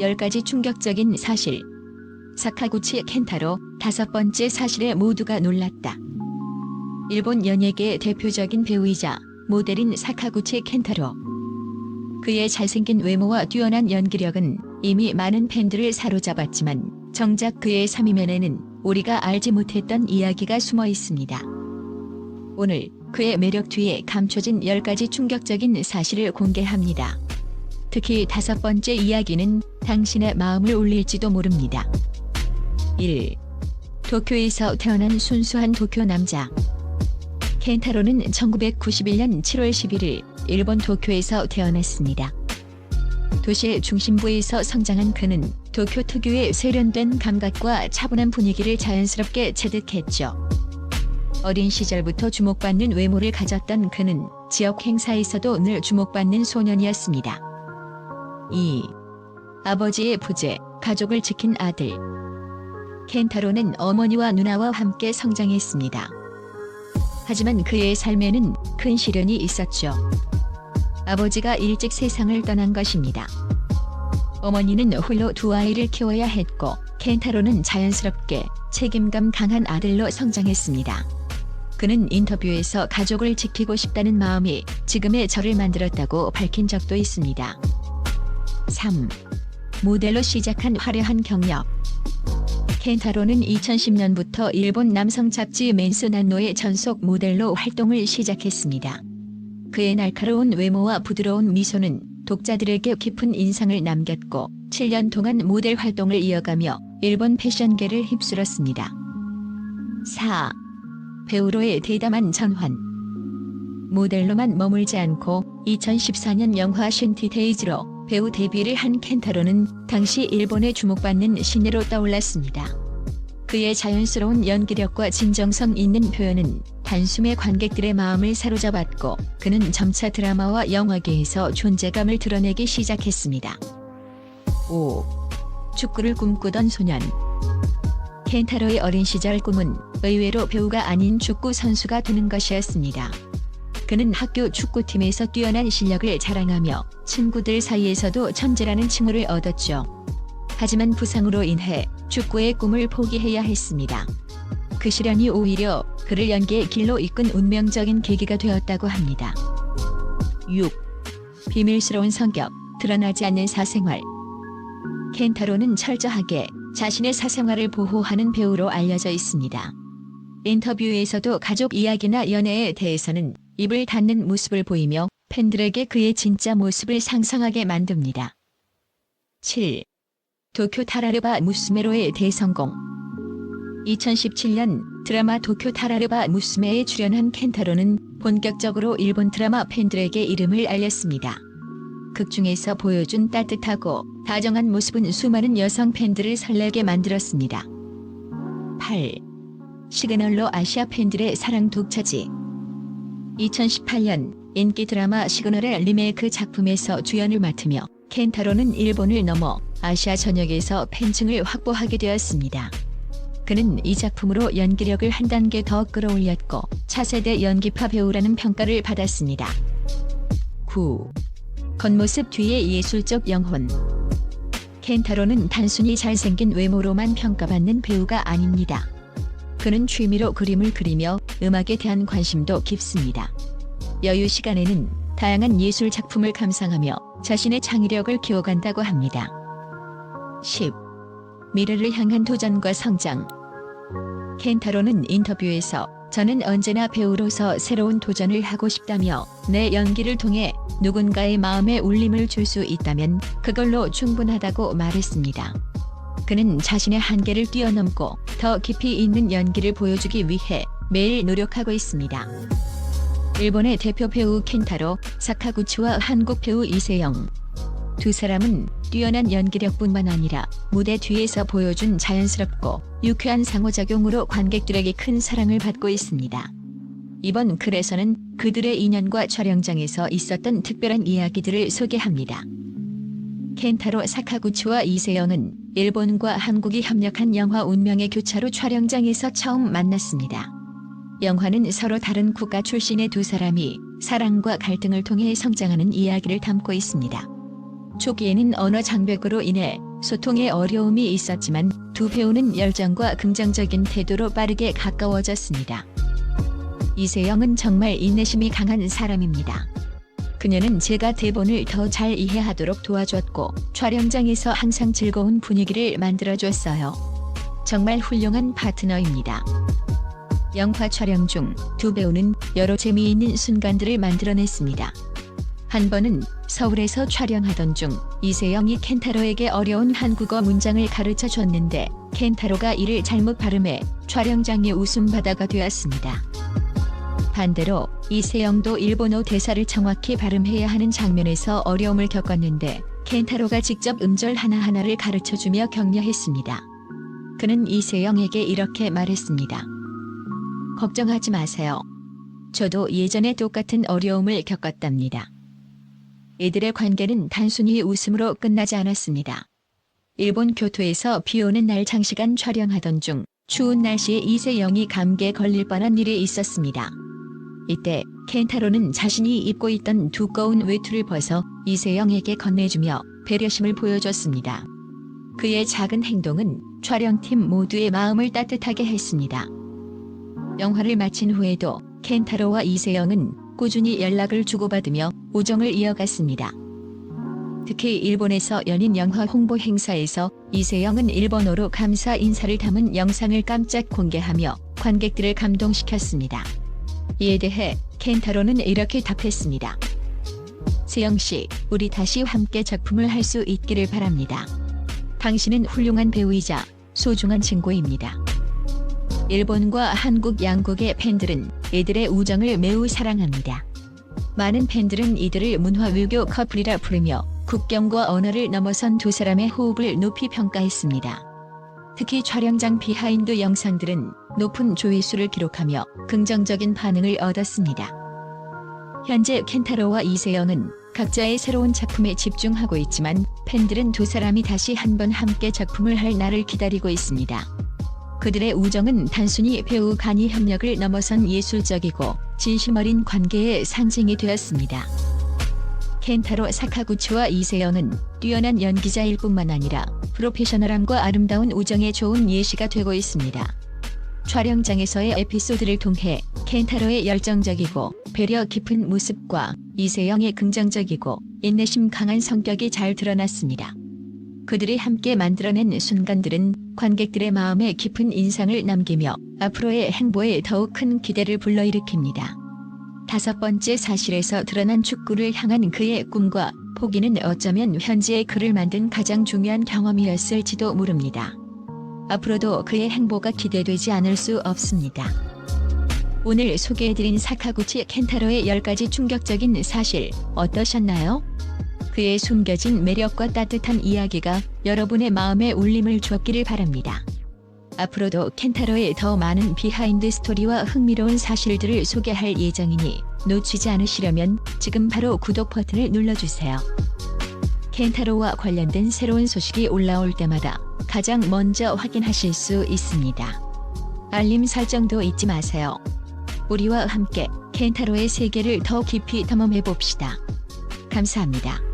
10가지 충격적인 사실. 사카구치 켄타로 다섯 번째 사실에 모두가 놀랐다. 일본 연예계의 대표적인 배우이자 모델인 사카구치 켄타로. 그의 잘생긴 외모와 뛰어난 연기력은 이미 많은 팬들을 사로잡았지만 정작 그의 삼이면에는 우리가 알지 못했던 이야기가 숨어 있습니다. 오늘 그의 매력 뒤에 감춰진 10가지 충격적인 사실을 공개합니다. 특히 다섯 번째 이야기는 당신의 마음을 울릴지도 모릅니다. 1. 도쿄에서 태어난 순수한 도쿄 남자. 켄타로는 1991년 7월 11일 일본 도쿄에서 태어났습니다. 도시의 중심부에서 성장한 그는 도쿄 특유의 세련된 감각과 차분한 분위기를 자연스럽게 체득했죠. 어린 시절부터 주목받는 외모를 가졌던 그는 지역 행사에서도 늘 주목받는 소년이었습니다. 2. 아버지의 부재, 가족을 지킨 아들. 켄타로는 어머니와 누나와 함께 성장했습니다. 하지만 그의 삶에는 큰 시련이 있었죠. 아버지가 일찍 세상을 떠난 것입니다. 어머니는 홀로 두 아이를 키워야 했고 켄타로는 자연스럽게 책임감 강한 아들로 성장했습니다. 그는 인터뷰에서 가족을 지키고 싶다는 마음이 지금의 저를 만들었다고 밝힌 적도 있습니다. 3. 모델로 시작한 화려한 경력. 켄타로는 2010년부터 일본 남성 잡지 맨스난노의 전속 모델로 활동을 시작했습니다. 그의 날카로운 외모와 부드러운 미소는 독자들에게 깊은 인상을 남겼고 7년 동안 모델 활동을 이어가며 일본 패션계를 휩쓸었습니다. 4. 배우로의 대담한 전환. 모델로만 머물지 않고 2014년 영화 쉰티데이즈로 배우 데뷔를 한 켄타로는 당시 일본에 주목받는 신예로 떠올랐습니다. 그의 자연스러운 연기력과 진정성 있는 표현은 단숨에 관객들의 마음을 사로잡았고 그는 점차 드라마와 영화계에서 존재감을 드러내기 시작했습니다. 5. 축구를 꿈꾸던 소년 켄타로의 어린 시절 꿈은 의외로 배우가 아닌 축구 선수가 되는 것이었습니다. 그는 학교 축구팀에서 뛰어난 실력을 자랑하며 친구들 사이에서도 천재라는 칭호를 얻었죠. 하지만 부상으로 인해 축구의 꿈을 포기해야 했습니다. 그 시련이 오히려 그를 연기의 길로 이끈 운명적인 계기가 되었다고 합니다. 6. 비밀스러운 성격, 드러나지 않는 사생활. 켄타로는 철저하게 자신의 사생활을 보호하는 배우로 알려져 있습니다. 인터뷰에서도 가족 이야기나 연애에 대해서는 입을 닫는 모습을 보이며 팬들에게 그의 진짜 모습을 상상하게 만듭니다. 7. 도쿄 타라르바 무스메로의 대성공 2017년 드라마 도쿄 타라르바 무스메에 출연한 켄타로는 본격적으로 일본 드라마 팬들에게 이름을 알렸습니다. 극 중에서 보여준 따뜻하고 다정한 모습은 수많은 여성 팬들을 설레게 만들었습니다. 8. 시그널로 아시아 팬들의 사랑 독차지 2018년 인기 드라마 시그널의 리메이크 작품에서 주연을 맡으며 켄타로는 일본을 넘어 아시아 전역에서 팬층을 확보하게 되었습니다. 그는 이 작품으로 연기력을 한 단계 더 끌어올렸고 차세대 연기파 배우라는 평가를 받았습니다. 9. 겉모습 뒤의 예술적 영혼 켄타로는 단순히 잘생긴 외모로만 평가받는 배우가 아닙니다. 그는 취미로 그림을 그리며 음악에 대한 관심도 깊습니다. 여유 시간에는 다양한 예술 작품을 감상하며 자신의 창의력을 키워간다고 합니다. 10. 미래를 향한 도전과 성장 켄타로는 인터뷰에서 저는 언제나 배우로서 새로운 도전을 하고 싶다며 내 연기를 통해 누군가의 마음에 울림을 줄 수 있다면 그걸로 충분하다고 말했습니다. 그는 자신의 한계를 뛰어넘고 더 깊이 있는 연기를 보여주기 위해 매일 노력하고 있습니다. 일본의 대표 배우 켄타로 사카구치와 한국 배우 이세영 두 사람은 뛰어난 연기력뿐만 아니라 무대 뒤에서 보여준 자연스럽고 유쾌한 상호작용으로 관객들에게 큰 사랑을 받고 있습니다. 이번 글에서는 그들의 인연과 촬영장에서 있었던 특별한 이야기들을 소개합니다. 켄타로 사카구치와 이세영은 일본과 한국이 협력한 영화 운명의 교차로 촬영장에서 처음 만났습니다. 영화는 서로 다른 국가 출신의 두 사람이 사랑과 갈등을 통해 성장하는 이야기를 담고 있습니다. 초기에는 언어 장벽으로 인해 소통에 어려움이 있었지만 두 배우는 열정과 긍정적인 태도로 빠르게 가까워졌습니다. 이세영은 정말 인내심이 강한 사람입니다. 그녀는 제가 대본을 더 잘 이해하도록 도와줬고 촬영장에서 항상 즐거운 분위기를 만들어줬어요. 정말 훌륭한 파트너입니다. 영화 촬영 중 두 배우는 여러 재미있는 순간들을 만들어냈습니다. 한 번은 서울에서 촬영하던 중 이세영이 켄타로에게 어려운 한국어 문장을 가르쳐 줬는데 켄타로가 이를 잘못 발음해 촬영장의 웃음바다가 되었습니다. 반대로 이세영도 일본어 대사를 정확히 발음해야 하는 장면에서 어려움을 겪었는데 켄타로가 직접 음절 하나하나를 가르쳐주며 격려했습니다. 그는 이세영에게 이렇게 말했습니다. 걱정하지 마세요. 저도 예전에 똑같은 어려움을 겪었답니다. 이들의 관계는 단순히 웃음으로 끝나지 않았습니다. 일본 교토에서 비 오는 날 장시간 촬영하던 중 추운 날씨에 이세영이 감기에 걸릴 뻔한 일이 있었습니다. 이때 켄타로는 자신이 입고 있던 두꺼운 외투를 벗어 이세영에게 건네주며 배려심을 보여줬습니다. 그의 작은 행동은 촬영팀 모두의 마음을 따뜻하게 했습니다. 영화를 마친 후에도 켄타로와 이세영은 꾸준히 연락을 주고받으며 우정을 이어갔습니다. 특히 일본에서 연인 영화 홍보 행사에서 이세영은 일본어로 감사 인사를 담은 영상을 깜짝 공개하며 관객들을 감동시켰습니다. 이에 대해 켄타로는 이렇게 답했습니다. 세영 씨, 우리 다시 함께 작품을 할 수 있기를 바랍니다. 당신은 훌륭한 배우이자 소중한 친구입니다. 일본과 한국 양국의 팬들은 이들의 우정을 매우 사랑합니다. 많은 팬들은 이들을 문화 외교 커플이라 부르며 국경과 언어를 넘어선 두 사람의 호흡을 높이 평가했습니다. 특히 촬영장 비하인드 영상들은 높은 조회수를 기록하며 긍정적인 반응을 얻었습니다. 현재 켄타로와 이세영은 각자의 새로운 작품에 집중하고 있지만 팬들은 두 사람이 다시 한번 함께 작품을 할 날을 기다리고 있습니다. 그들의 우정은 단순히 배우 간이 협력을 넘어선 예술적이고 진심 어린 관계의 상징이 되었습니다. 켄타로 사카구치와 이세영은 뛰어난 연기자일 뿐만 아니라 프로페셔널함과 아름다운 우정의 좋은 예시가 되고 있습니다. 촬영장에서의 에피소드를 통해 켄타로의 열정적이고 배려 깊은 모습과 이세영의 긍정적이고 인내심 강한 성격이 잘 드러났습니다. 그들이 함께 만들어낸 순간들은 관객들의 마음에 깊은 인상을 남기며 앞으로의 행보에 더욱 큰 기대를 불러일으킵니다. 다섯 번째 사실에서 드러난 축구를 향한 그의 꿈과 포기는 어쩌면 현지의 그를 만든 가장 중요한 경험이었을지도 모릅니다. 앞으로도 그의 행보가 기대되지 않을 수 없습니다. 오늘 소개해드린 사카구치 켄타로의 10가지 충격적인 사실 어떠셨나요? 그의 숨겨진 매력과 따뜻한 이야기가 여러분의 마음에 울림을 주었기를 바랍니다. 앞으로도 켄타로의 더 많은 비하인드 스토리와 흥미로운 사실들을 소개할 예정이니 놓치지 않으시려면 지금 바로 구독 버튼을 눌러주세요. 켄타로와 관련된 새로운 소식이 올라올 때마다 가장 먼저 확인하실 수 있습니다. 알림 설정도 잊지 마세요. 우리와 함께 켄타로의 세계를 더 깊이 탐험해 봅시다. 감사합니다.